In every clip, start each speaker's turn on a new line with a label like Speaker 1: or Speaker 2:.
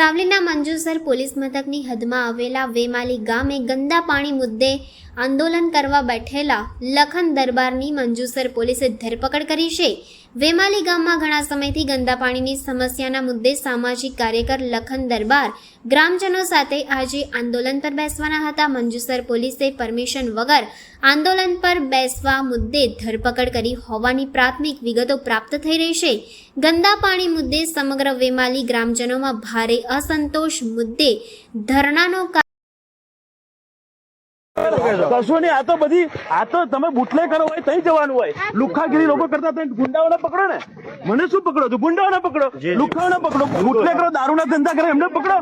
Speaker 1: સાવલીના Manjusar police મથકની હદમાં આવેલા વેમાલી ગામે ગંદા પાણી મુદ્દે આંદોલન કરવા બેઠેલા લખન દરબારની મંજુસર પોલીસે ધરપકડ કરી છે. વેમાલી ગામમાં ઘણા સમયથી ગંદા પાણીની સમસ્યાના મુદ્દે સામાજિક કાર્યકર લખન દરબાર ગ્રામજનો સાથે આજે આંદોલન પર બેસવાના હતા. મંજુસર પોલીસે પરમિશન વગર આંદોલન પર બેસવા મુદ્દે ધરપકડ કરી હોવાની પ્રાથમિક વિગતો પ્રાપ્ત થઈ રહી છે. ગંદા પાણી મુદ્દે સમગ્ર વેમાલી ગ્રામજનોમાં ભારે અસંતોષ મુદ્દે ધરણાનો કા-
Speaker 2: કશું નહીં આ તો બધી આ તો તમે બુટલે કરો હોય તઈ જવાનું હોય. લુખાગીરી લોકો કરતા તો ગુંડાઓને પકડો ને. મને શું પકડો છો? ગુંડાઓને પકડો. લુખાઓને પકડો. બુટલે કરો દારૂના ધંધા કરે એમને પકડો.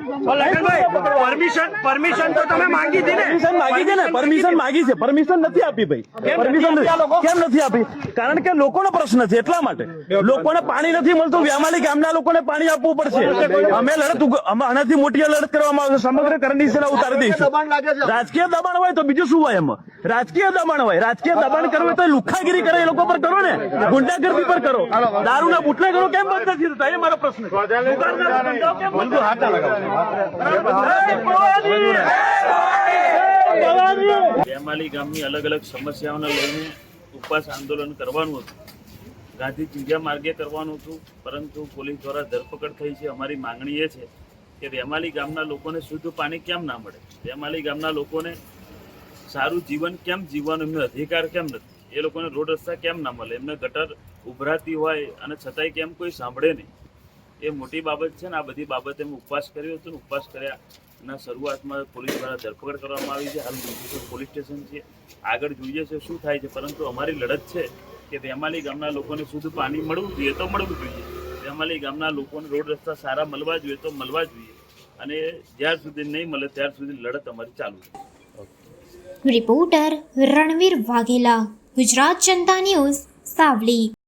Speaker 3: પરમિશન પરમિશન તો તમે માંગી હતી ને.
Speaker 2: પરમિશન માંગી છે ને? પરમિશન માંગી છે. પરમિશન નથી આપી ભાઈ. પરમિશન કેમ નથી આપી? કારણ કે લોકોનો પ્રશ્ન છે એટલા માટે. લોકોને પાણી નથી મળતું. વ્યામાલી ગામના લોકોને પાણી આપવું પડશે. અમે લડત આનાથી મોટી લડત કરવામાં આવશે સમગ્ર કરંડી સેના ઉતારી દઈશું. રાજકીય દબાણ હોય તો બીજું શું હોય એમાં. રાજકીય દબાણ હોય. રાજકીય દબાણ કરવું તો લુખાગીરી કરે એ લોકો પર કરો ને. ગુંડાગર્દી પર કરો. દારૂના બુટલા કરો કેમ બંધ નથી થતા? એ મારો પ્રશ્ન?
Speaker 4: બેમાલી ગામની અલગ અલગ સમસ્યાઓને લઈને ઉપવાસ આંદોલન કરવાનું હતું. ગાંધી ચીંજા માર્ગે કરવાનું હતું પરંતુ પોલીસ દ્વારા ધરપકડ થઈ છે. અમારી માંગણી એ છે કે રેમાલી ગામના લોકોને શુદ્ધ પાણી કેમ ના મળે? રેમાલી ગામના લોકોને સારું જીવન કેમ જીવવાનો? એમને અધિકાર કેમ નથી? એ લોકોને રોડ રસ્તા કેમ ના મળે? એમને ગટર ઉભરાતી હોય અને છતાંય કેમ કોઈ સાંભળે નહીં? એ મોટી બાબત છે ને, આ બધી બાબતે અમે ઉપવાસ કર્યો હતો ને, ઉપવાસ કર્યા ના શરૂઆતમાં પોલીસ દ્વારા ધરપકડ કરવામાં આવી છે. હાલ મંજુસર પોલીસ સ્ટેશન છે. આગળ જોઈએ છે શું થાય છે. પરંતુ અમારી લડત છે કે રેમાલી ગામના લોકોને શુદ્ધ પાણી મળવું જોઈએ તો મળવું જોઈએ. રેમાલી ગામના લોકોને રોડ રસ્તા સારા મળવા જોઈએ તો મળવા જોઈએ. અને જ્યાર સુધી નહીં મળે ત્યાર સુધી લડત અમારી ચાલુ છે.
Speaker 1: Reporter Ranvir Vaghela Gujarat Janta news Savli.